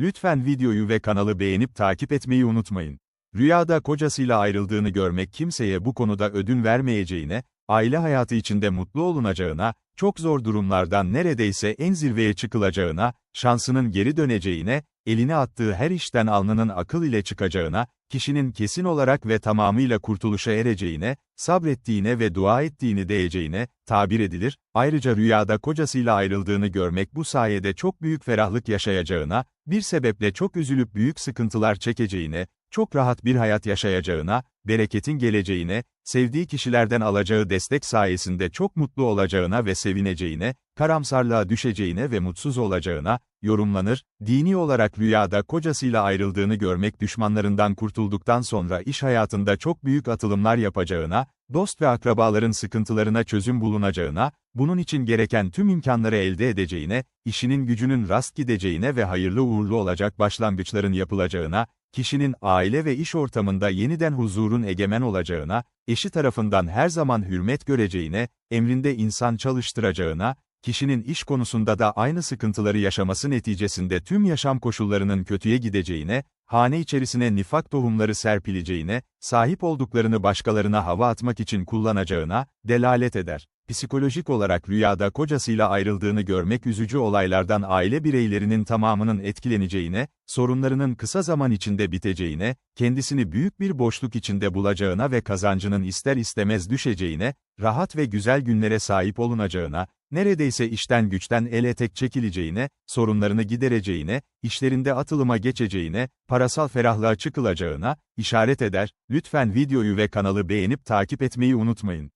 Lütfen videoyu ve kanalı beğenip takip etmeyi unutmayın. Rüyada kocasıyla ayrıldığını görmek kimseye bu konuda ödün vermeyeceğine, aile hayatı içinde mutlu olunacağına, çok zor durumlardan neredeyse en zirveye çıkılacağına, şansının geri döneceğine, eline attığı her işten alnının akıl ile çıkacağına, kişinin kesin olarak ve tamamıyla kurtuluşa ereceğine, sabrettiğine ve dua ettiğini değeceğine, tabir edilir, ayrıca rüyada kocasıyla ayrıldığını görmek bu sayede çok büyük ferahlık yaşayacağına, bir sebeple çok üzülüp büyük sıkıntılar çekeceğine, çok rahat bir hayat yaşayacağına, bereketin geleceğine, sevdiği kişilerden alacağı destek sayesinde çok mutlu olacağına ve sevineceğine, karamsarlığa düşeceğine ve mutsuz olacağına, yorumlanır, dini olarak rüyada kocasıyla ayrıldığını görmek düşmanlarından kurtulduktan sonra iş hayatında çok büyük atılımlar yapacağına, dost ve akrabaların sıkıntılarına çözüm bulunacağına, bunun için gereken tüm imkanları elde edeceğine, işinin gücünün rast gideceğine ve hayırlı uğurlu olacak başlangıçların yapılacağına, kişinin aile ve iş ortamında yeniden huzurun egemen olacağına, eşi tarafından her zaman hürmet göreceğine, emrinde insan çalıştıracağına, kişinin iş konusunda da aynı sıkıntıları yaşaması neticesinde tüm yaşam koşullarının kötüye gideceğine, hane içerisine nifak tohumları serpileceğine, sahip olduklarını başkalarına hava atmak için kullanacağına, delalet eder. Psikolojik olarak rüyada kocasıyla ayrıldığını görmek üzücü olaylardan aile bireylerinin tamamının etkileneceğine, sorunlarının kısa zaman içinde biteceğine, kendisini büyük bir boşluk içinde bulacağına ve kazancının ister istemez düşeceğine, rahat ve güzel günlere sahip olunacağına, neredeyse işten güçten ele tek çekileceğine, sorunlarını gidereceğine, işlerinde atılıma geçeceğine, parasal ferahlığa çıkılacağına, işaret eder, lütfen videoyu ve kanalı beğenip takip etmeyi unutmayın.